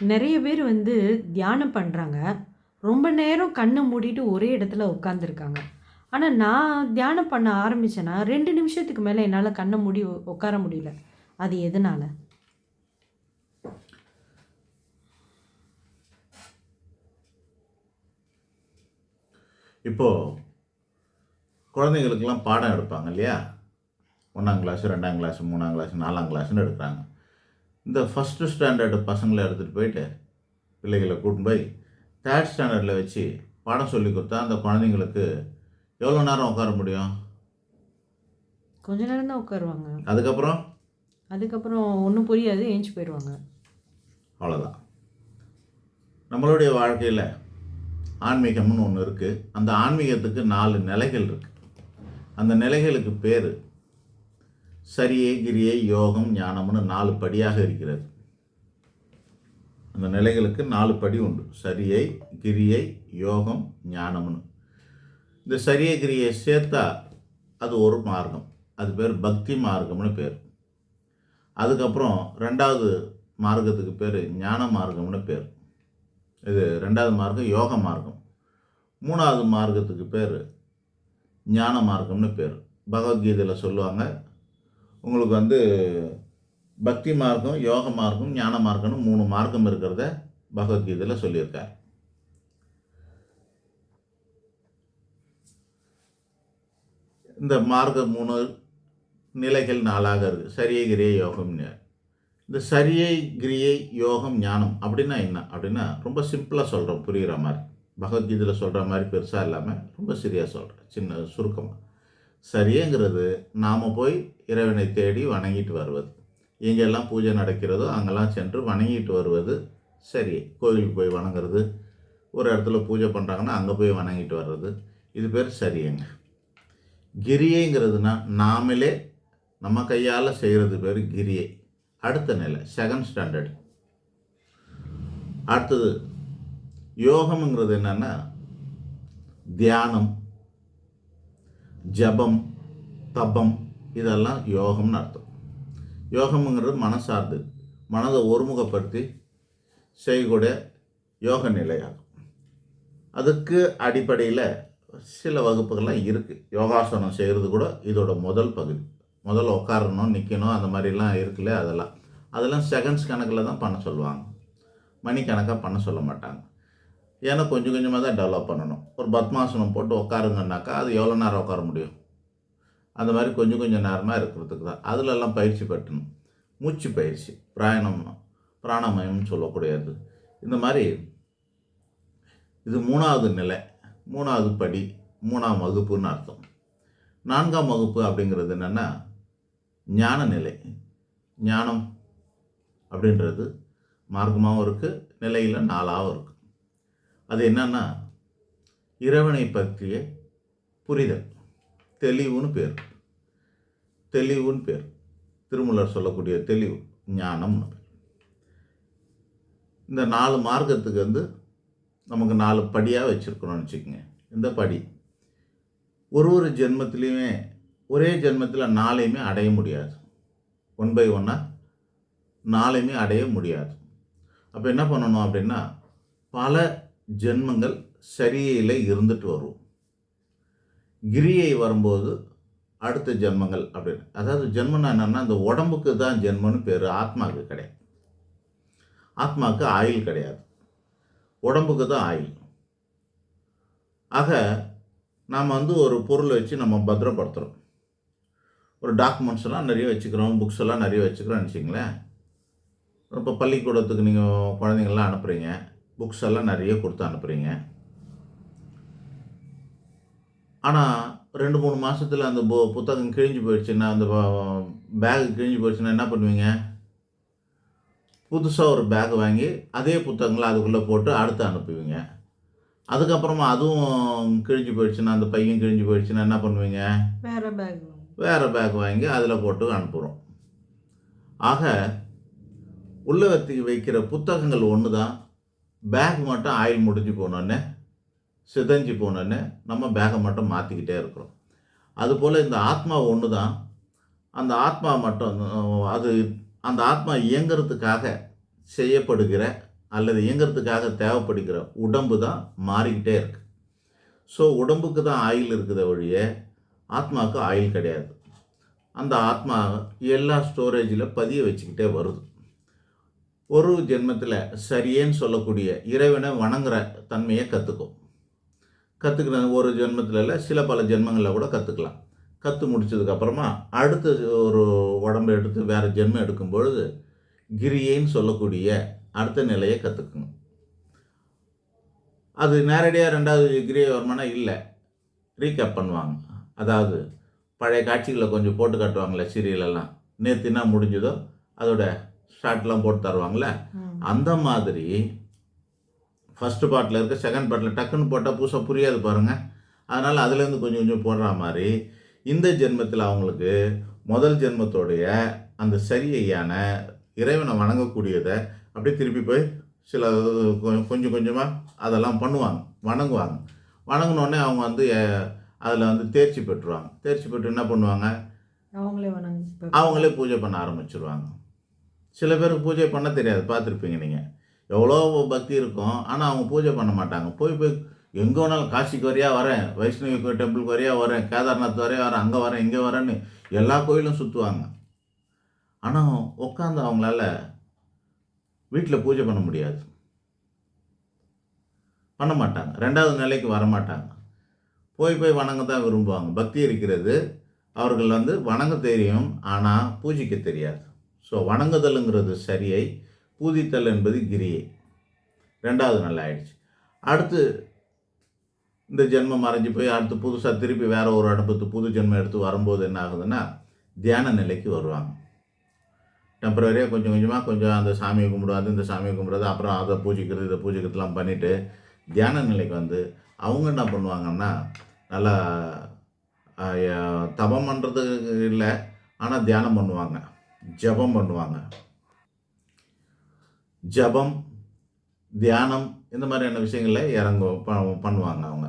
நிறைய பேர் வந்து தியானம் பண்ணுறாங்க ரொம்ப நேரம் கண்ணை மூடிட்டு ஒரே இடத்துல உட்காந்துருக்காங்க ஆனால் நான் தியானம் பண்ண ஆரம்பித்தேன்னா ரெண்டு நிமிஷத்துக்கு மேலே என்னால் கண்ணை மூடி உட்கார முடியல. அது எதனால்? இப்போது குழந்தைங்களுக்கெல்லாம் பாடம் எடுப்பாங்க இல்லையா? ஒன்றாம் கிளாஸ் ரெண்டாம் கிளாஸ் மூணாம் கிளாஸ் நாலாம் கிளாஸ்னு எடுக்கிறாங்க. இந்த ஃபஸ்ட்டு ஸ்டாண்டர்டு பசங்களை எடுத்துகிட்டு போயிட்டு பிள்ளைகளை கூட்டின்னு போய் தேர்ட் ஸ்டாண்டர்டில் வச்சு பாடம் சொல்லி கொடுத்தா அந்த குழந்தைங்களுக்கு எவ்வளோ நேரம் உட்கார முடியும்? கொஞ்ச நேரம் தான் உட்காருவாங்க. அதுக்கப்புறம்? அதுக்கப்புறம் ஒன்றும் புரியாது ஏஞ்சி போயிடுவாங்க. அவ்வளோதான் நம்மளுடைய வாழ்க்கையில் ஆன்மீகம்னு ஒன்று இருக்குது அந்த ஆன்மீகத்துக்கு நாலு நிலைகள் இருக்குது அந்த நிலைகளுக்கு பேர் சரியை கிரியை யோகம் ஞானம்னு நாலு படியாக இருக்கிறது. அந்த நிலைகளுக்கு நாலு படி உண்டு. சரியை கிரியை யோகம் ஞானம்னு. இந்த சரியை கிரியை சேர்த்தா அது ஒரு மார்க்கம். அது பேர் பக்தி மார்க்கம்னு பேர். அதுக்கப்புறம் ரெண்டாவது மார்க்கத்துக்கு பேர் ஞான மார்க்கம்னு பேர். இது ரெண்டாவது மார்க்கம் யோக மார்க்கம். மூணாவது மார்க்கத்துக்கு பேர் ஞான மார்க்கம்னு பேர். பகவத்கீதையில் சொல்லுவாங்க உங்களுக்கு வந்து பக்தி மார்க்கம் யோக மார்க்கம் ஞான மார்க்கம்னு மூணு மார்க்கம் இருக்கிறத பகவத்கீதையில் சொல்லியிருக்கார். இந்த மார்க்கம் மூணு நிலைகள் நாளாக இருக்குது சரியை கிரியை யோகம்னு. இந்த சரியை கிரியை யோகம் ஞானம் அப்படின்னா என்ன? அப்படின்னா ரொம்ப சிம்பிளாக சொல்கிறோம் புரிகிற மாதிரி. பகவத்கீதையில் சொல்கிற மாதிரி பெருசாக இல்லாமல் ரொம்ப சரியாக சொல்கிறேன் சின்ன சுருக்கமாக சரியேங்கிறது நாம் போய் இறைவனை தேடி வணங்கிட்டு வருவது. எங்கெல்லாம் பூஜை நடக்கிறதோ அங்கெல்லாம் சென்று வணங்கிட்டு வருவது சரி. கோயிலுக்கு போய் வணங்குறது ஒரு இடத்துல பூஜை பண்ணுறாங்கன்னா அங்கே போய் வணங்கிட்டு வர்றது இது பேர் சரியங்க. கிரியைங்கிறதுனா நாமளே நம்ம கையால் செய்கிறது பேர் கிரியை. அடுத்த நிலை செகண்ட் ஸ்டாண்டர்ட் அடுத்தது யோகம்ங்கிறது என்னென்னா தியானம். ஜபம் தபம் இதெல்லாம் யோகம்னு அர்த்தம். யோகம்ங்கிறது மனசார்ந்து மனதை ஒருமுகப்படுத்தி செய்யக்கூடிய யோக நிலையாகும். அதுக்கு அடிப்படையில் சில வகுப்புகள்லாம் இருக்குது யோகாசனம் செய்கிறது கூட இதோட முதல் பகுதி. முதல்ல உட்காரணும் நிற்கணும் அந்த மாதிரிலாம் இருக்குல்ல அதெல்லாம். அதெல்லாம் செகண்ட்ஸ் கணக்கில் தான் பண்ண சொல்லுவாங்க. மணி கணக்காக பண்ண சொல்ல மாட்டாங்க. ஏன்னா கொஞ்சம் கொஞ்சமாக தான் டெவலப் பண்ணணும். ஒரு பத்மாசனம் போட்டு உட்காருங்கன்னாக்கா அது எவ்வளோ நேரம் உட்கார முடியும்? அந்த மாதிரி கொஞ்சம் கொஞ்சம் நேரமாக இருக்கிறதுக்கு தான். அதிலெல்லாம் பயிற்சி பெற்றணும். மூச்சு பயிற்சி பிராயணம் பிராணமயம்னு சொல்லக்கூடியது. இந்த மாதிரி இது மூணாவது நிலை மூணாவது படி மூணாம் வகுப்புன்னு அர்த்தம். நான்காம் வகுப்பு அப்படிங்கிறது என்னென்னா ஞான நிலை. ஞானம் அப்படின்றது மார்க்கமாகவும் இருக்குது நிலையில் நாளாகவும் இருக்குது அது என்னன்னா இறைவனை பற்றிய புரிதல். தெளிவுன்னு பேர். தெளிவுன்னு பேர். திருமூலர் சொல்லக்கூடிய தெளிவு ஞானம்னு பேர். இந்த நாலு மார்க்கத்துக்கு வந்து நமக்கு நாலு படியாக வச்சுருக்கணும்னு வச்சுக்கோங்க. இந்த படி? ஒரு ஒரு ஜென்மத்திலையுமே ஒரே ஜென்மத்தில் நாளையுமே அடைய முடியாது. ஒன் பை ஒன்னாக நாளையுமே அடைய முடியாது. அப்போ என்ன பண்ணணும் அப்படின்னா பல ஜென்மங்கள் சரியில இருந்துட்டு வரும். கிரியை வரும்போது அடுத்த ஜென்மங்கள் அப்படின்னு. அதாவது ஜென்மம்னா என்னென்னா இந்த உடம்புக்கு தான் ஜென்மம்னு பேர். ஆத்மாவுக்கு கிடையாது. ஆத்மாவுக்கு ஆயுள் கிடையாது. உடம்புக்கு தான் ஆயுள். ஆக நாம் வந்து ஒரு பொருளை வச்சு நம்ம பத்திரப்படுத்துகிறோம் ஒரு டாக்குமெண்ட்ஸ் எல்லாம் நிறைய வச்சுக்கிறோம். புக்ஸ் எல்லாம் நிறைய வச்சுக்கிறோம்னு வச்சிங்களேன் இப்போ பள்ளிக்கூடத்துக்கு நீங்கள் குழந்தைங்கள்லாம் அனுப்புகிறீங்க புக்ஸ் எல்லாம் நிறைய கொடுத்து அனுப்புகிறீங்க ஆனால் ரெண்டு மூணு மாதத்தில் அந்த பு புத்தகம் கிழிஞ்சு போயிடுச்சுன்னா அந்த பேக் கிழிஞ்சு போயிடுச்சுன்னா என்ன பண்ணுவீங்க? புதுசாக ஒரு பேக் வாங்கி அதே புத்தகங்களை அதுக்குள்ளே போட்டு அடுத்து அனுப்புவீங்க. அதுக்கப்புறமா அதுவும் கிழிஞ்சு போயிடுச்சுன்னா அந்த பையன் கிழிஞ்சு போயிடுச்சுன்னா என்ன பண்ணுவீங்க? வேற பேக் வேறு பேக் வாங்கி அதில் போட்டு அனுப்புகிறோம் ஆக உள்ள வைக்கிற புத்தகங்கள் ஒன்று தான் பேக் மட்டும் ஆயில் முடிஞ்சு போனோடனே சிதைஞ்சு போனோடனே நம்ம பேகை மட்டும் மாற்றிக்கிட்டே இருக்கிறோம். அதுபோல் இந்த ஆத்மா ஒன்று தான் அந்த ஆத்மா மட்டும் அது அந்த ஆத்மா இயங்கிறதுக்காக செய்யப்படுகிற அல்லது இயங்கிறதுக்காக தேவைப்படுகிற உடம்பு தான் மாறிக்கிட்டே இருக்கு. ஸோ உடம்புக்கு தான் ஆயில் இருக்குத வழிய ஆத்மாவுக்கு ஆயில் கிடையாது. அந்த ஆத்மா எல்லா ஸ்டோரேஜில் பதிய வச்சுக்கிட்டே வருது. ஒரு ஜென்மத்தில் சரியேன்னு சொல்லக்கூடிய இறைவனை வணங்குற தன்மையை கற்றுக்கும் கற்றுக்கிற ஒரு ஜென்மத்தில் இல்லை சில பல ஜென்மங்களில் கூட கற்றுக்கலாம் கற்று முடிச்சதுக்கப்புறமா அடுத்த ஒரு உடம்பை எடுத்து வேறு ஜென்மம் எடுக்கும் பொழுது கிரியைன்னு சொல்லக்கூடிய அடுத்த நிலையை கற்றுக்குங்க அது நேரடியாக ரெண்டாவது கிரியை வருமானா இல்லை ரீகேப் பண்ணுவாங்க. அதாவது பழைய காட்சிகளை கொஞ்சம் போட்டு காட்டுவாங்களே சீரியலெல்லாம் நேற்று என்ன முடிஞ்சதோ அதோட ஷார்ட்லாம் போட்டு தருவாங்களே. அந்த மாதிரி ஃபஸ்ட்டு பார்ட்டில் இருக்க செகண்ட் பார்ட்டில் டக்குன்னு போட்டால் புதுசாக புரியாது பாருங்கள் அதனால் அதுலேருந்து கொஞ்சம் கொஞ்சம் போடுற மாதிரி இந்த ஜென்மத்தில் அவங்களுக்கு முதல் ஜென்மத்தோடைய அந்த சரியையான இறைவனை வணங்கக்கூடியதை அப்படியே திருப்பி போய் சில கொஞ்சம் கொஞ்சமாக அதெல்லாம் பண்ணுவாங்க வணங்குவாங்க. வணங்கினோடனே அவங்க வந்து அதில் வந்து தேர்ச்சி பெற்றுருவாங்க தேர்ச்சி பெற்று என்ன பண்ணுவாங்க? அவங்களே வணங்க அவங்களே பூஜை பண்ண ஆரம்பிச்சிருவாங்க. சில பேருக்கு பூஜை பண்ண தெரியாது பார்த்துருப்பீங்க நீங்கள் எவ்வளோ பக்தி இருக்கும் ஆனால் அவங்க பூஜை பண்ண மாட்டாங்க. போய் போய் எங்கே வேணாலும் காசிக்கு வரையா வரேன் வைஷ்ணவி டெம்பிளுக்கு வரையா வரேன் கேதார்நாத் வரையா வரேன் அங்கே வரேன் இங்கே வரேன்னு எல்லா கோயிலும் சுற்றுவாங்க ஆனால் உட்காந்து அவங்களால வீட்டில் பூஜை பண்ண முடியாது. பண்ண மாட்டாங்க. ரெண்டாவது நிலைக்கு வர மாட்டாங்க. போய் போய் வணங்க தான் விரும்புவாங்க. பக்தி இருக்கிறது அவர்கள் வந்து வணங்க தெரியும் ஆனால் பூஜிக்க தெரியாது. ஸோ வணங்குதலுங்கிறது சரியை பூஜித்தல் என்பது கிரியை. ரெண்டாவது நல்லா ஆயிடுச்சு. அடுத்து இந்த ஜென்மம் மறைஞ்சு போய் அடுத்து புதுசாக திருப்பி வேற ஒரு அனுபவத்து புது ஜென்மம் எடுத்து வரும்போது என்ன ஆகுதுன்னா தியான நிலைக்கு வருவாங்க. டெம்பரரியாக கொஞ்சம் கொஞ்சமாக கொஞ்சம் அந்த சாமியை கும்பிடுவாது இந்த சாமியை கும்பிடுறது அப்புறம் அதை பூஜிக்கிறது இதை பூஜிக்கிறதுலாம் பண்ணிவிட்டு தியான நிலைக்கு வந்து அவங்க என்ன பண்ணுவாங்கன்னா நல்லா தபம் பண்ணுறது இல்லை ஆனால் தியானம் பண்ணுவாங்க. ஜபம் பண்ணுவாங்க. ஜபம் தியானம் இந்த மாதிரியான விஷயங்களில் இறங்க ப- பண்ணுவாங்க அவங்க.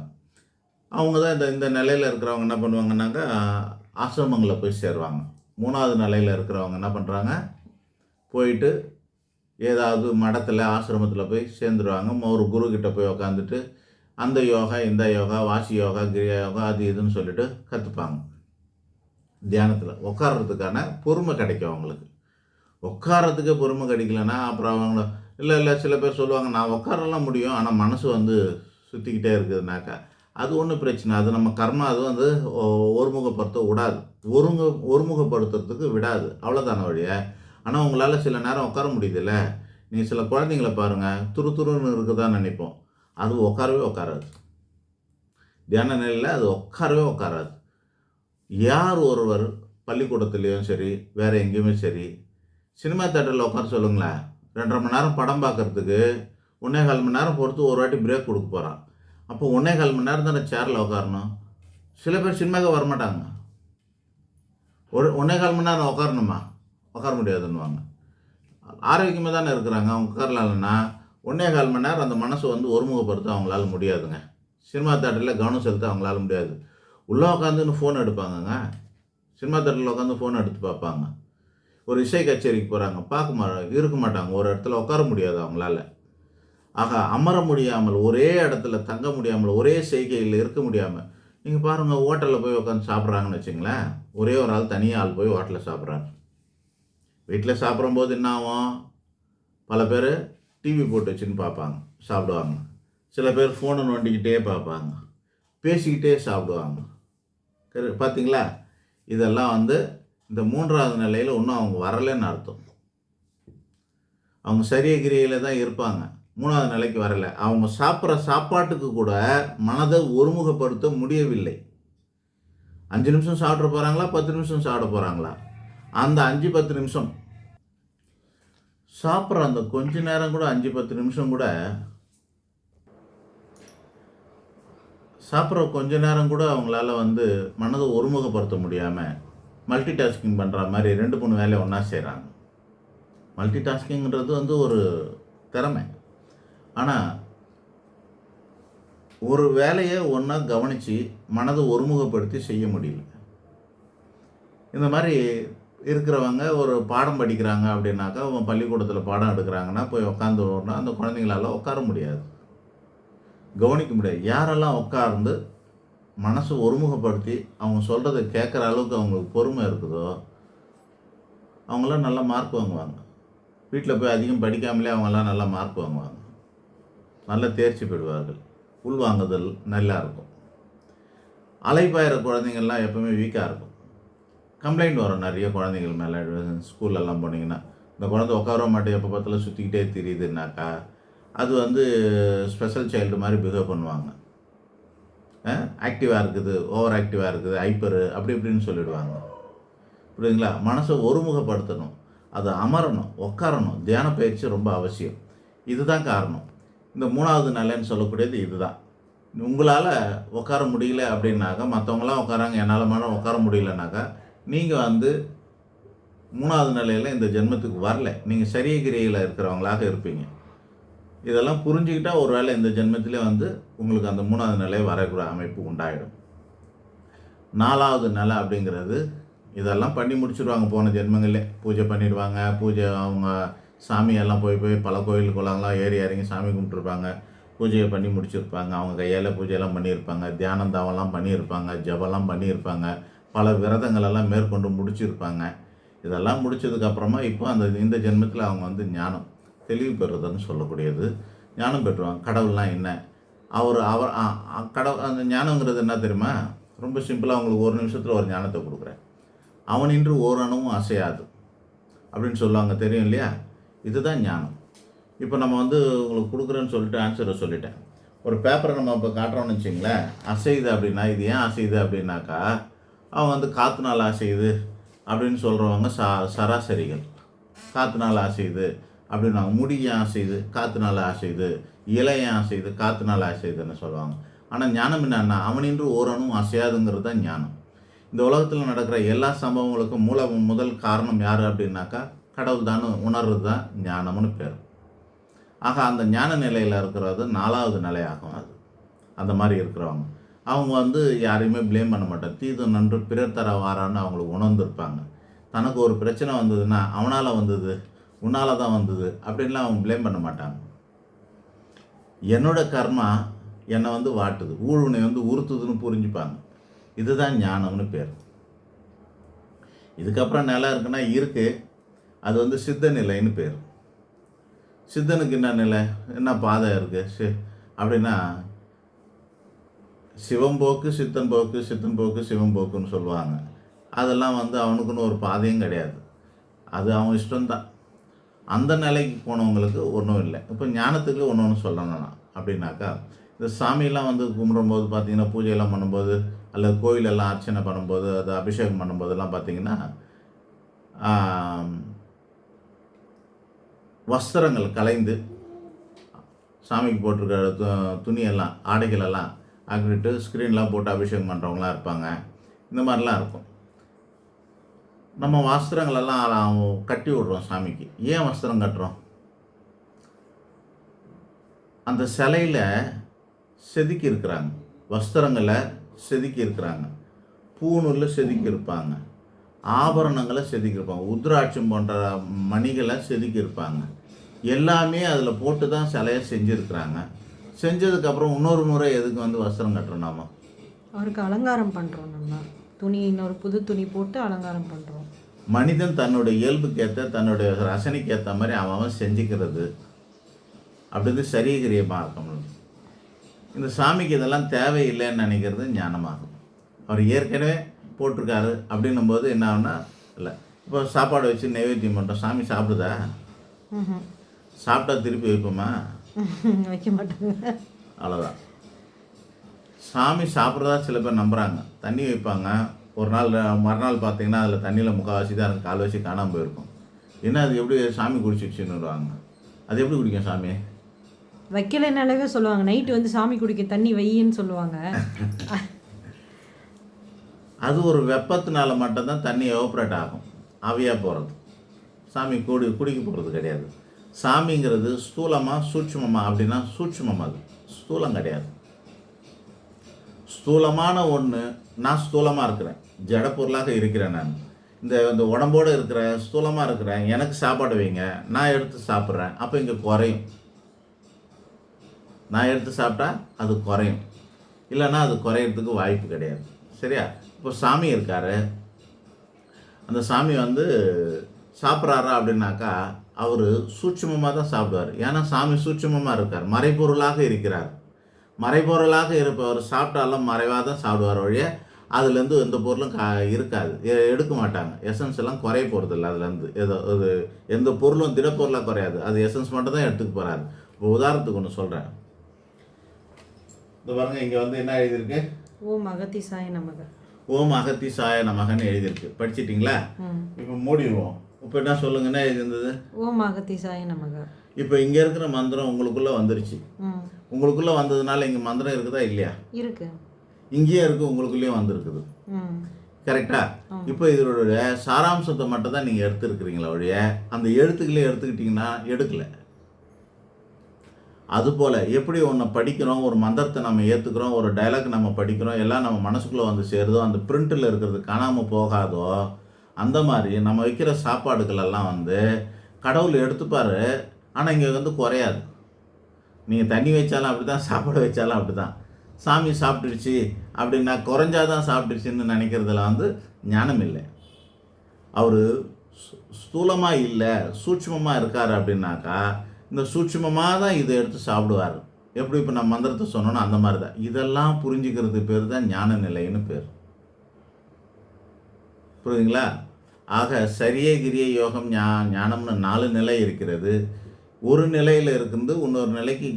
அவங்க தான் இந்த இந்த நிலையில் இருக்கிறவங்க என்ன பண்ணுவாங்கன்னாக்கா ஆசிரமங்களை போய் சேருவாங்க. மூணாவது நிலையில் இருக்கிறவங்க என்ன பண்ணுறாங்க போயிட்டு ஏதாவது மடத்தில் ஆசிரமத்தில் போய் சேர்ந்துருவாங்க. ஒரு குரு கிட்டே போய் உக்காந்துட்டு அந்த யோகா இந்த யோகா வாசி யோகா கிரியா யோகா அது இதுன்னு சொல்லிட்டு கற்றுப்பாங்க தியானத்தில். உட்கார்றதுக்கான பொறுமை கிடைக்கும் அவங்களுக்கு. உட்காரத்துக்கே பொறுமை கிடைக்கலன்னா அப்புறம் அவங்கள இல்லை இல்லை சில பேர் சொல்லுவாங்க நான் உட்காரலாம் முடியும் ஆனால் மனசு வந்து சுற்றிக்கிட்டே இருக்குதுனாக்கா அது ஒன்றும் பிரச்சனை. அது நம்ம கர்மா அது வந்து ஒருமுகப்படுத்த விடாது. ஒருங்கு ஒருமுகப்படுத்துறதுக்கு விடாது. அவ்வளோதான வழிய ஆனால் உங்களால் சில நேரம் உட்கார முடியுதுல்ல. நீங்கள் சில குழந்தைங்கள பாருங்கள் துரு துருன்னு இருக்குதான் நினைப்போம். அது உட்காரவே உட்காராது தியான நிலையில் அது உட்காரவே உட்காராது யார் ஒருவர் பள்ளிக்கூடத்துலேயும் சரி வேறு எங்கேயுமே சரி சினிமா தேட்டரில் உட்கார சொல்லுங்களேன் ரெண்டரை மணி நேரம் படம் பார்க்கறதுக்கு ஒன்றே கால் மணி நேரம் பொறுத்து ஒரு வாட்டி பிரேக் கொடுக்க போகிறான் அப்போ ஒன்றே கால் மணி நேரம் தானே சேரில் உட்காரணும் சில பேர் சினிமாவுக்கு வரமாட்டாங்க. ஒரு ஒன்றே கால் மணி நேரம் உட்காரணுமா உட்கார முடியாதுன்னுவாங்க. ஆரோக்கியமாக தானே இருக்கிறாங்க அவங்க உட்காரலாம்னா ஒன்றே கால் மணி நேரம் அந்த மனசை வந்து ஒருமுகப்படுத்த அவங்களால முடியாதுங்க. சினிமா தேட்டரில் கவனம் செலுத்த அவங்களால முடியாது. உள்ளே உட்காந்துன்னு ஃபோன் எடுப்பாங்கங்க. சினிமா தேட்டரில் உட்காந்து ஃபோன் எடுத்து பார்ப்பாங்க. ஒரு இசை கச்சேரிக்கு போகிறாங்க பார்க்க மா இருக்க மாட்டாங்க. ஒரு இடத்துல உட்கார முடியாது அவங்களால. ஆக அமர முடியாமல் ஒரே இடத்துல தங்க முடியாமல் ஒரே செய்கையில் இருக்க முடியாமல் நீங்கள் பாருங்கள் ஹோட்டலில் போய் உட்காந்து சாப்பிட்றாங்கன்னு வச்சுங்களேன். ஒரே ஒரு ஆள் தனியாக ஆள் போய் ஹோட்டலில் சாப்பிட்றாங்க. வீட்டில் சாப்பிடும்போது என்ன ஆகும்? பல பேர் டிவி போட்டு வச்சுன்னு பார்ப்பாங்க. சாப்பிடுவாங்க. சில பேர் ஃபோனை நோண்டிக்கிட்டே பார்ப்பாங்க. பேசிக்கிட்டே சாப்பிடுவாங்க. பார்த்தீங்களா இதெல்லாம் வந்து இந்த மூன்றாவது நிலையில் இன்னும் அவங்க வரலைன்னு அர்த்தம். அவங்க சரிய கிரியில் தான் இருப்பாங்க. மூணாவது நிலைக்கு வரலை. அவங்க சாப்பிட்ற சாப்பாட்டுக்கு கூட மனதை ஒருமுகப்படுத்த முடியவில்லை. அஞ்சு நிமிஷம் சாப்பிட போகிறாங்களா பத்து நிமிஷம் சாப்பிட போகிறாங்களா அந்த அஞ்சு பத்து நிமிஷம். சாப்பிட்ற அந்த கொஞ்ச நேரம் கூட அஞ்சு பத்து நிமிஷம் கூட சாப்பிட்ற கொஞ்ச நேரம் கூட அவங்களால வந்து மனதை ஒருமுகப்படுத்த முடியாமல் மல்டி டாஸ்கிங் பண்ணுற மாதிரி ரெண்டு மூணு வேலையை ஒன்றா செய்கிறாங்க மல்டி டாஸ்கிங்கிறது வந்து ஒரு திறமை. ஆனால் ஒரு வேலையை ஒன்றா கவனித்து மனதை ஒருமுகப்படுத்தி செய்ய முடியல. இந்த மாதிரி இருக்கிறவங்க ஒரு பாடம் படிக்கிறாங்க அப்படின்னாக்கா அவங்க பள்ளிக்கூடத்தில் பாடம் எடுக்கிறாங்கன்னா போய் உட்காந்து அந்த குழந்தைங்களால உட்கார முடியாது. கவனிக்க முடியாது. யாரெல்லாம் உட்கார்ந்து மனசை ஒருமுகப்படுத்தி அவங்க சொல்கிறத கேட்குற அளவுக்கு அவங்களுக்கு பொறுமை இருக்குதோ அவங்களாம் நல்ல மார்க் வாங்குவாங்க. வீட்டில் போய் அதிகம் படிக்காமலே அவங்களாம் நல்ல மார்க் வாங்குவாங்க. நல்ல தேர்ச்சி பெறுவார்கள். உள்வாங்குதல் நல்லா இருக்கும். அலைப்பாயிற குழந்தைங்கள்லாம் எப்பவுமே வீக்காக இருக்கும். கம்ப்ளைண்ட் வரும் நிறைய குழந்தைகள் மேலே. ஸ்கூல்லலாம் போனீங்கன்னா இந்த குழந்தை உட்கார மாட்டேன் எப்போ பார்த்தாலும் சுற்றிக்கிட்டே தெரியுதுன்னாக்கா அது வந்து ஸ்பெஷல் சைல்டு மாதிரி பிஹேவ் பண்ணுவாங்க. ஆக்டிவாக இருக்குது ஓவர் ஆக்டிவாக இருக்குது ஹைப்பரு அப்படி இப்படின்னு சொல்லிடுவாங்க. புரியுதுங்களா? மனசை ஒருமுகப்படுத்தணும். அது அமரணும் உட்காரணும் தியான பயிற்சி ரொம்ப அவசியம். இதுதான் காரணம். இந்த மூணாவது நிலைன்னு சொல்லக்கூடியது இதுதான். உங்களால் உட்கார முடியல அப்படின்னாக்கா மற்றவங்களாம் உட்காராங்க என்னால் மனம் உட்கார முடியலனாக்கா நீங்கள் வந்து மூணாவது நிலையில் இந்த ஜென்மத்துக்கு வரல. நீங்கள் சரியகிரியில் இருக்கிறவங்களாக இருப்பீங்க. இதெல்லாம் புரிஞ்சுக்கிட்டால் ஒரு வேளை இந்த ஜென்மத்திலே வந்து உங்களுக்கு அந்த மூணாவது நிலை வரக்கூடிய அமைப்பு உண்டாயிடும். நாலாவது நிலை அப்படிங்கிறது இதெல்லாம் பண்ணி முடிச்சிடுவாங்க போன ஜென்மங்களே பூஜை பண்ணிடுவாங்க. பூஜை அவங்க சாமியெல்லாம் போய் போய் பல கோயில் ஏறி இறங்கி சாமி கும்பிட்டுருப்பாங்க. பூஜையை பண்ணி முடிச்சிருப்பாங்க. அவங்க கையால் பூஜையெல்லாம் பண்ணியிருப்பாங்க. தியானம் தாவெல்லாம் பண்ணியிருப்பாங்க. ஜபெல்லாம் பண்ணியிருப்பாங்க. பல விரதங்களெல்லாம் மேற்கொண்டு முடிச்சிருப்பாங்க. இதெல்லாம் முடிச்சதுக்கப்புறமா இப்போ அந்த இந்த ஜென்மத்தில் அவங்க வந்து ஞானம். தெளிவு பெறுறதுன்னு சொல்லக்கூடியது. ஞானம் பெற்றுவாங்க கடவுள்லாம் என்ன? அவர் அவர் கடவுள் அந்த ஞானங்கிறது என்ன தெரியுமா? ரொம்ப சிம்பிளாக அவங்களுக்கு ஒரு நிமிஷத்தில் ஒரு ஞானத்தை கொடுக்குறேன். அவன் இன்று ஓரணவும் அசையாது. அப்படின்னு சொல்லுவாங்க தெரியும் இல்லையா? இதுதான் ஞானம். இப்போ நம்ம வந்து உங்களுக்கு கொடுக்குறேன்னு சொல்லிட்டு ஆன்சரை சொல்லிட்டேன். ஒரு பேப்பரை நம்ம இப்போ காட்டுறோம்னு வச்சிங்களேன். அசையுது அப்படின்னா இது ஏன் அசையுது அப்படின்னாக்கா அவன் வந்து காற்றுனால அசையுது அப்படின்னு சொல்கிறவங்க சா சராசரிகள். காற்றுனால அசையுது. அப்படின்னாங்க முடி ஏன் அசையுது காற்றுனால அசையுது இலை ஏன் அசையுது காற்றுனால அசையுதுன்னு சொல்லுவாங்க. ஆனால் ஞானம் என்னன்னா அவனின்று ஓரணும் அசையாதுங்கிறது தான் ஞானம். இந்த உலகத்தில் நடக்கிற எல்லா சம்பவங்களுக்கும் மூல முதல் காரணம் யார் அப்படின்னாக்கா கடவுள் தான் உணர்றது தான் ஞானம்னு பேர். ஆக அந்த ஞான நிலையில் இருக்கிறது நாலாவது நிலையாகும் அது. அந்த மாதிரி இருக்கிறவங்க. அவங்க வந்து யாரையுமே ப்ளேம் பண்ண மாட்டாங்க. தீது நன்று பிறர் தர வாரான்னு அவங்களுக்கு உணர்ந்திருப்பாங்க. தனக்கு ஒரு பிரச்சனை வந்ததுன்னா அவனால் வந்தது உன்னால் தான் வந்தது அப்படின்லாம் அவங்க ப்ளேம் பண்ண மாட்டாங்க. என்னோட கர்மா என்னை வந்து வாட்டுது. ஊழ்வினை வந்து உறுத்துதுன்னு புரிஞ்சுப்பாங்க. இதுதான் ஞானம்னு பேர். இதுக்கப்புறம் நிலம் இருக்குன்னா இருக்குது அது வந்து சித்த நிலைன்னு பேர். சித்தனுக்கு என்ன நிலை? என்ன பாதை இருக்குது சி அப்படின்னா சிவம்போக்கு சித்தன் போக்கு சித்தன் போக்கு சிவம்போக்குன்னு சொல்லுவாங்க. அதெல்லாம் வந்து அவனுக்குன்னு ஒரு பாதையும் கிடையாது. அது அவன் இஷ்டம்தான். அந்த நிலைக்கு போனவங்களுக்கு ஒன்றும் இல்லை. இப்போ ஞானத்துக்கு ஒன்று ஒன்று சொல்லணும்னா அப்படின்னாக்கா இந்த சாமியெல்லாம் வந்து கும்பிடும்போது பார்த்தீங்கன்னா பூஜையெல்லாம் பண்ணும்போது அல்லது கோயிலெல்லாம் அர்ச்சனை பண்ணும்போது அது அபிஷேகம் பண்ணும்போதெல்லாம் பார்த்தீங்கன்னா வஸ்திரங்கள் கலைந்து சாமிக்கு போட்டிருக்க து- துணியெல்லாம் ஆடைகளெல்லாம் ஆக்கிட்டு ஸ்க்ரீன்லாம் போட்டு அபிஷேகம் பண்ணுறவங்களாம் இருப்பாங்க. இந்த மாதிரிலாம் இருக்கும். நம்ம வஸ்திரங்களெல்லாம் கட்டி விடுறோம் சாமிக்கு. ஏன் வஸ்திரம் கட்டுறோம்? அந்த சிலையில் செதுக்கி இருக்கிறாங்க. வஸ்திரங்களை செதுக்கி இருக்கிறாங்க. பூணூலில் செதுக்கி இருப்பாங்க. ஆபரணங்களை செதுக்கியிருப்பாங்க உத்ராட்சம் போன்ற மணிகளை செதுக்கியிருப்பாங்க எல்லாமே அதில் போட்டு தான் சிலையை செஞ்சுருக்கிறாங்க. செஞ்சதுக்கப்புறம் இன்னொரு முறை எதுக்கு வந்து வஸ்திரம் கட்டுறோம் நாம? அவருக்கு அலங்காரம் பண்ணுறோம் நம்ம. துணி இன்னொரு புது துணி போட்டு அலங்காரம் பண்ணுறோம் மனிதன் தன்னுடைய இயல்புக்கேற்ற தன்னுடைய ரசனைக்கு ஏற்ற மாதிரி அவன் அவன் செஞ்சுக்கிறது. அப்படிது சரியகிரியமாக இருக்கணும் இந்த சாமிக்கு இதெல்லாம் தேவையில்லைன்னு நினைக்கிறது ஞானமாகும். அவர் ஏற்கனவே போட்டிருக்காரு அப்படின்னும் போது என்ன ஆகுனா இல்லை இப்போ சாப்பாடு வச்சு நைவேத்தியம் பண்ணுறோம் சாமி சாப்பிடுதா. சாப்பிட்டா திருப்பி வைப்போமா? வைக்க மாட்டாங்க. அவ்வளோதான் சாமி சாப்பிட்றதா சில பேர் நம்புகிறாங்க தண்ணி வைப்பாங்க. ஒரு நாள் மறுநாள் பார்த்தீங்கன்னா அதில் தண்ணியில் முக்கால்வாசி தான் இருக்கும் கால் வச்சு காணாமல் போயிருக்கும். என்ன அது எப்படி சாமி குடிச்சிடுச்சுன்னுவாங்க அது எப்படி குடிக்கும் சாமி? வைக்கலைனாலே சொல்லுவாங்க. நைட்டு வந்து சாமி குடிக்க தண்ணி வையின்னு சொல்லுவாங்க. அது ஒரு வெப்பத்தினால மட்டும்தான் தண்ணி எவாப்ரேட் ஆகும். ஆவியாக போகிறது சாமி குடி குடிக்க போகிறது கிடையாது. சாமிங்கிறது ஸ்தூலமாக சூட்சுமமா அப்படின்னா சூட்சுமம் அது. ஸ்தூலம் கிடையாது. ஸ்தூலமான ஒன்று நான் ஸ்தூலமாக இருக்கிறேன். ஜடப்பொருளாக இருக்கிறேன் நான். இந்த இந்த உடம்போடு இருக்கிறேன் ஸ்தூலமாக இருக்கிறேன் எனக்கு சாப்பாடு வைங்க. நான் எடுத்து சாப்பிட்றேன். அப்போ இங்கே குறையும். நான் எடுத்து சாப்பிட்டா அது குறையும். இல்லைன்னா அது குறையிறதுக்கு வாய்ப்பு கிடையாது. சரியா? இப்போ சாமி இருக்காரு. அந்த சாமி வந்து சாப்பிட்றாரா அப்படின்னாக்கா அவர் சூட்சுமமாக தான் சாப்பிடுவார். ஏன்னா சாமி சூட்சுமமாக இருக்கார். மறைபொருளாக இருக்கிறார். மறைபொருளாக இருப்பவர் சாப்பிட்டாலும் மறைவாக தான் சாப்பிடுவார் ஒழிய அதுலேருந்து எந்த பொருளும் கா இருக்காது. எடுக்க மாட்டாங்க. எசன்ஸ் எல்லாம் குறைய போகிறது இல்லை அதுலேருந்து. ஏதோ அது எந்த பொருளும் திடப்பொருளாக குறையாது. அது எசன்ஸ் மட்டும் தான் எடுத்துக்க போகிறாரு இப்போ உதாரணத்துக்கு ஒன்று சொல்கிறேன் இந்த பாருங்க இங்கே வந்து என்ன எழுதியிருக்கு? ஓம் அகத்திசாய நமக. ஓம் அகத்தி சாய நமகன்னு எழுதியிருக்கு. படிச்சிட்டிங்களா? இப்போ மூடிடுவோம். இப்போ என்ன சொல்லுங்க என்ன எழுதியிருந்தது? ஓம் அகத்திசாய நமக. இப்போ இங்கே இருக்கிற மந்திரம் உங்களுக்குள்ளே வந்துருச்சு. உங்களுக்குள்ளே வந்ததுனால இங்கே மந்திரம் இருக்குதா இல்லையா? இருக்கு. இங்கேயே இருக்குது உங்களுக்குள்ளேயும் வந்திருக்குது. கரெக்டா இப்போ இதோட சாராம்சத்தை மட்டும் தான் நீங்கள் எடுத்துருக்கிறீங்களா ஒழிய அந்த எழுத்துக்களே எடுத்துக்கிட்டிங்கன்னா எடுக்கல. அதுபோல் எப்படி ஒன்று படிக்கிறோம் ஒரு மந்திரத்தை நம்ம ஏற்றுக்கிறோம் ஒரு டைலாக் நம்ம படிக்கிறோம் எல்லாம் நம்ம மனசுக்குள்ளே வந்து சேருதோ அந்த பிரிண்டில் இருக்கிறது காணாமல் போகாதோ அந்த மாதிரி நம்ம வைக்கிற சாப்பாடுகள் எல்லாம் வந்து கடவுள் எடுத்துப்பார். ஆனால் இங்கே வந்து குறையாது. நீங்கள் தண்ணி வச்சாலும் அப்படி தான் சாப்பாடு வச்சாலும் அப்படி தான் சாமி சாப்பிட்டுருச்சு அப்படின்னா குறைஞ்சாதான் சாப்பிட்டுருச்சுன்னு நினைக்கிறதுல வந்து ஞானம் இல்லை. அவர் ஸ்தூலமாக இல்லை சூட்சுமமாக இருக்கார் அப்படின்னாக்கா இந்த சூட்சுமமாக தான் இதை எடுத்து சாப்பிடுவார். எப்படி இப்போ நம்ம மந்திரத்தை சொன்னோன்னா அந்த மாதிரி தான் இதெல்லாம் புரிஞ்சுக்கிறது பேர் தான் ஞான நிலைன்னு பேர். புரியுதுங்களா? ஆக சரியே கிரிய யோகம் ஞா ஞானம்னு நாலு நிலை இருக்கிறது. ஒரு நிலையில் இருந்து இன்னொரு நிலைக்கு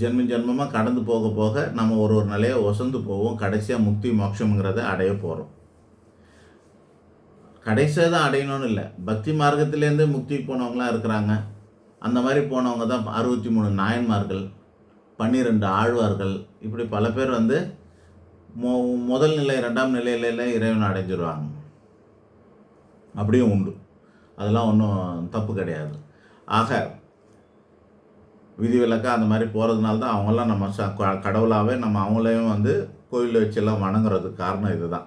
ஜென்ம ஜென்மமாக கடந்து போக போக நம்ம ஒரு ஒரு நிலையை ஒசந்து போவோம். கடைசியாக முக்தி மோட்சம்ங்கிறத அடைய போகிறோம் கடைசியாக தான் அடையணும்னு இல்லை. பக்தி மார்க்கத்திலேருந்தே முக்திக்கு போனவங்களாம் இருக்கிறாங்க. அந்த மாதிரி போனவங்க தான் அறுபத்தி மூணு நாயன்மார்கள் பன்னிரெண்டு ஆழ்வார்கள். இப்படி பல பேர் வந்து மொ முதல் நிலை ரெண்டாம் நிலையில இறைவன் அடைஞ்சிருவாங்க. அப்படியும் உண்டு. அதெல்லாம் ஒன்றும் தப்பு கிடையாது. ஆக விதிவிலக்கா அந்த மாதிரி போகிறதுனால தான் அவங்களாம் நம்ம ச க- நம்ம அவங்களையும் வந்து கோயிலில் வச்செல்லாம் வணங்குறதுக்கு காரணம் இதுதான்.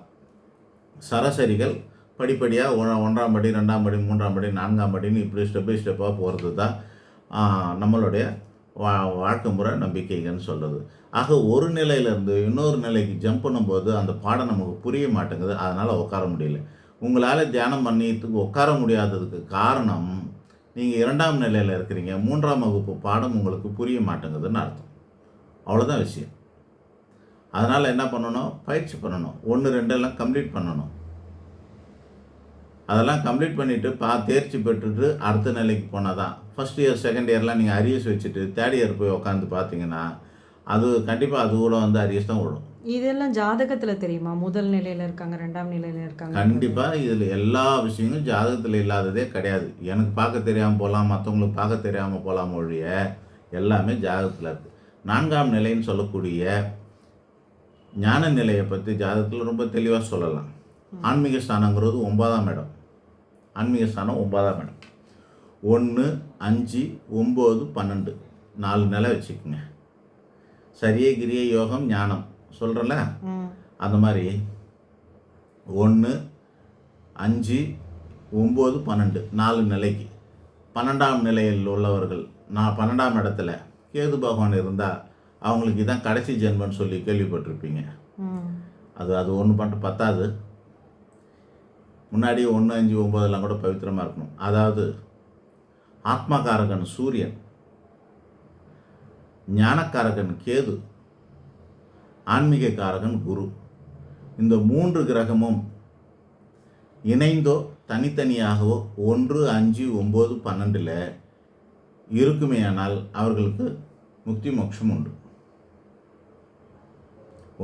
சராசரிகள் படிப்படியாக ஒ ஒன்றாம் படி ரெண்டாம் படி மூன்றாம் படி நான்காம் படின்னு இப்படி ஸ்டெப் பை ஸ்டெப்பாக போகிறது தான் நம்மளுடைய வா வாழ்க்கை முறை நம்பிக்கைகள்னு சொல்கிறது ஆக ஒரு நிலையிலேருந்து இன்னொரு நிலைக்கு ஜம்ப் பண்ணும்போது அந்த பாடம் நமக்கு புரிய மாட்டேங்குது. அதனால் உட்கார முடியல. உங்களால் தியானம் பண்ணிட்டு உட்கார முடியாததுக்கு காரணம் நீங்கள் இரண்டாம் நிலையில் இருக்கிறீங்க மூன்றாம் வகுப்பு பாடம் உங்களுக்கு புரிய மாட்டேங்குதுன்னு அர்த்தம். அவ்வளோதான் விஷயம். அதனால் என்ன பண்ணணும்? பயிற்சி பண்ணணும். ஒன்று ரெண்டெல்லாம் கம்ப்ளீட் பண்ணணும். அதெல்லாம் கம்ப்ளீட் பண்ணிவிட்டு பா தேர்ச்சி பெற்றுட்டு அடுத்த நிலைக்கு போனால் தான் ஃபஸ்ட் இயர் செகண்ட் இயர்லாம் நீங்கள் அரியஸ் வச்சுட்டு தேர்ட் இயர் போய் உட்காந்து பார்த்தீங்கன்னா அது கண்டிப்பாக அது கூட வந்து அரியஸ் தான் விடும் இதெல்லாம் ஜாதகத்தில் தெரியுமா? முதல் நிலையில் இருக்காங்க ரெண்டாம் நிலையில் இருக்காங்க. கண்டிப்பாக இதில் எல்லா விஷயங்களும் ஜாதகத்தில் இல்லாததே கிடையாது. எனக்கு பார்க்க தெரியாமல் போகலாம் மற்றவங்களுக்கு பார்க்க தெரியாமல் போகலாம் ஒழிய எல்லாமே ஜாதகத்தில் இருக்குது நான்காம் நிலைன்னு சொல்லக்கூடிய ஞான நிலையை பற்றி ஜாதகத்தில் ரொம்ப தெளிவாக சொல்லலாம். ஆன்மீக ஸ்தானங்கிறது ஒன்பதாம் இடம். ஆன்மீக ஸ்தானம் ஒன்பதாம் இடம். ஒன்று அஞ்சு ஒம்பது பன்னெண்டு. நாலு நிலை வச்சுக்கோங்க. சரியே கிரிய யோகம் ஞானம். சொல்கிறேன்ல ம். அந்த மாதிரி. ஒன்று அஞ்சு ஒம்பது பன்னெண்டு. நாலு நிலைக்கு. பன்னெண்டாம் நிலையில் உள்ளவர்கள் நான் பன்னெண்டாம் இடத்துல கேது பகவான் இருந்தால் அவங்களுக்கு இதான் கடைசி ஜென்மன்னு சொல்லி கேள்விப்பட்டிருப்பீங்க. அது அது ஒன்று மட்டும் பத்தாது. முன்னாடி ஒன்று அஞ்சு ஒம்பதெல்லாம் கூட பவித்திரமாக இருக்கணும். அதாவது ஆத்மகாரகன் சூரியன். ஞானக்காரகன் கேது ஆன்மீக காரகன் குரு. இந்த மூன்று கிரகமும் இணைந்தோ தனித்தனியாகவோ ஒன்று அஞ்சு ஒம்பது பன்னெண்டில் இருக்குமேயானால் அவர்களுக்கு முக்தி மோட்சம் உண்டு.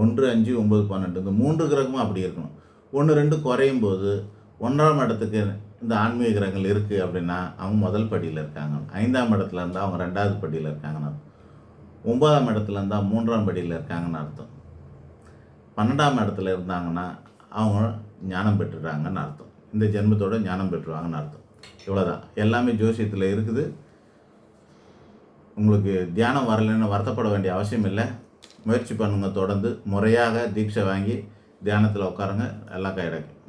ஒன்று அஞ்சு ஒம்பது பன்னெண்டு இந்த மூன்று கிரகமும் அப்படி இருக்கணும். ஒன்று ரெண்டு குறையும் போது ஒன்றாம் இடத்துக்கு இந்த ஆன்மீக கிரகங்கள் இருக்குது அப்படின்னா அவங்க முதல் படியில் இருக்காங்க. ஐந்தாம் இடத்துல இருந்தால் அவங்க ரெண்டாவது படியில் இருக்காங்கன்னு ஒன்பதாம் இடத்துல இருந்தால் மூன்றாம் படியில் இருக்காங்கன்னு அர்த்தம். பன்னெண்டாம் இடத்துல இருந்தாங்கன்னா அவங்க ஞானம் பெற்றுறாங்கன்னு அர்த்தம். இந்த ஜென்மத்தோட ஞானம் பெற்றுவாங்கன்னு அர்த்தம். இவ்வளோதான் எல்லாமே ஜோசியத்தில் இருக்குது. உங்களுக்கு தியானம் வரலைன்னு வருத்தப்பட வேண்டிய அவசியம் இல்லை. முயற்சி பண்ணுங்க தொடர்ந்து முறையாக தீட்சை வாங்கி தியானத்தில் உட்காருங்க. எல்லாம் கைடக்கும்